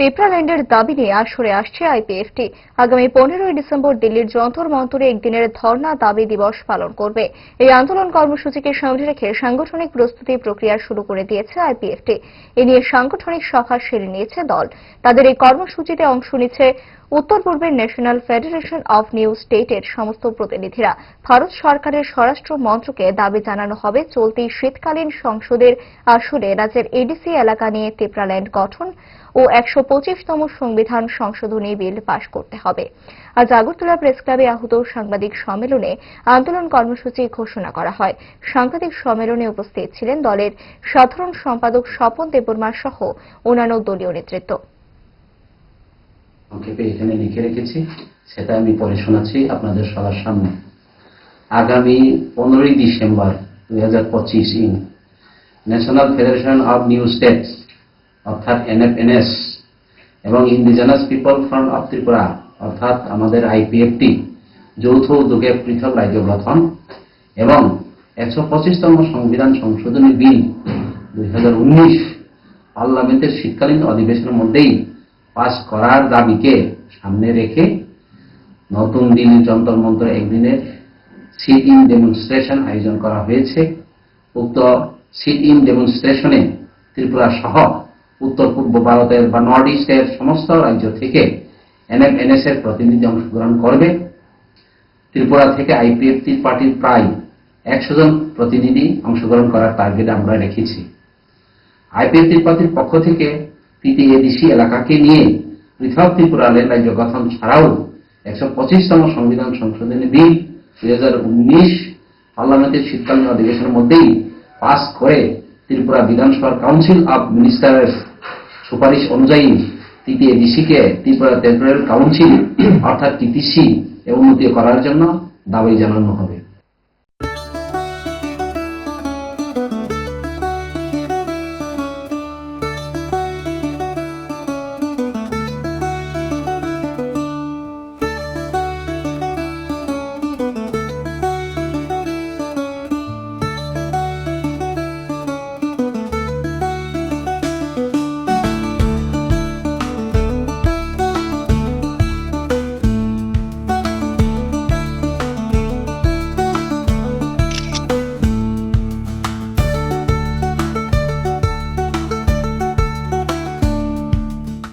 টেপ্রাল্যান্ডের দাবি নিয়ে আসরে আসছে আইপিএফটি। আগামী পনেরোই ডিসেম্বর দিল্লির যন্তর মন্তরে একদিনের ধর্না দাবি দিবস পালন করবে। এই আন্দোলন কর্মসূচিকে সামনে রেখে সাংগঠনিক প্রস্তুতি প্রক্রিয়া শুরু করে দিয়েছে আইপিএফটি। এ নিয়ে সাংগঠনিক সভা সেরে নিয়েছে দল। তাদের এই কর্মসূচিতে অংশ নিচ্ছে উত্তর পূর্বের ন্যাশনাল ফেডারেশন অব নিউ স্টেটের সমস্ত প্রতিনিধিরা ভারত সরকারের স্বরাষ্ট্র মন্ত্রকে দাবি জানানো হবে চলতি শীতকালীন সংসদের আসরে রাজ্যের এডিসি এলাকা নিয়ে টেপ্রাল্যান্ড গঠন ও একশো পঁচিশতম সংবিধান সংশোধনী বিল পাশ করতে হবে। আজ আগরতলা প্রেস ক্লাবে আহত সাংবাদিক সম্মেলনে আন্দোলন কর্মসূচি ঘোষণা করা হয়। সাংবাদিক সম্মেলনে উপস্থিত ছিলেন দলের সাধারণ সম্পাদক স্বপন দেববর্মা সহ অন্যান্য দলীয় নেতৃত্ব। সংক্ষেপে এখানে লিখে রেখেছি, সেটা আমি পরে শোনাচ্ছি আপনাদের সবার সামনে। আগামী পনেরোই ডিসেম্বর দুই হাজার পঁচিশ in national federation of new states, অর্থাৎ এনএফএনএস, এবং indigenous people front of Tripura, অর্থাৎ আমাদের আইপিএফটি, যৌথ উদ্যোগে পৃথক রাজ্য গঠন, এবং একশো পঁচিশতম সংবিধান সংশোধনী বিল দুই হাজার উনিশ পার্লামেন্টের শীতকালীন অধিবেশনের মধ্যেই পাস করার দাবিকে সামনে রেখে নতুন দিল্লির যন্তর মন্ত্র একদিনের সিট ইন ডেমনস্ট্রেশন আয়োজন করা হয়েছে। উক্ত সিট ইন ডেমনস্ট্রেশনে ত্রিপুরা সহ উত্তর পূর্ব ভারতের বা নর্থ ইস্টের সমস্ত রাজ্য থেকে এনএফএনএস এর প্রতিনিধি অংশগ্রহণ করবে। ত্রিপুরা থেকে আইপিএফটি পার্টির প্রায় একশো জন প্রতিনিধি অংশগ্রহণ করার টার্গেট আমরা রেখেছি। আইপিএফটি পার্টির পক্ষ থেকে পিটিএডিসি এলাকাকে নিয়ে পৃথক ত্রিপুরা রেল রাজ্য গঠন ছাড়াও একশো পঁচিশতম সংবিধান সংশোধনী বিল দুই হাজার উনিশ পার্লামেন্টের শীতকালীন অধিবেশনের মধ্যেই পাস করে ত্রিপুরা বিধানসভার কাউন্সিল অব মিনিস্টারের সুপারিশ অনুযায়ী টিটিএডিসিকে ত্রিপুরা টেরিটোরিয়াল কাউন্সিল অর্থাৎ টিটিসি এ উন্নতি করার জন্য দাবি জানানো হবে।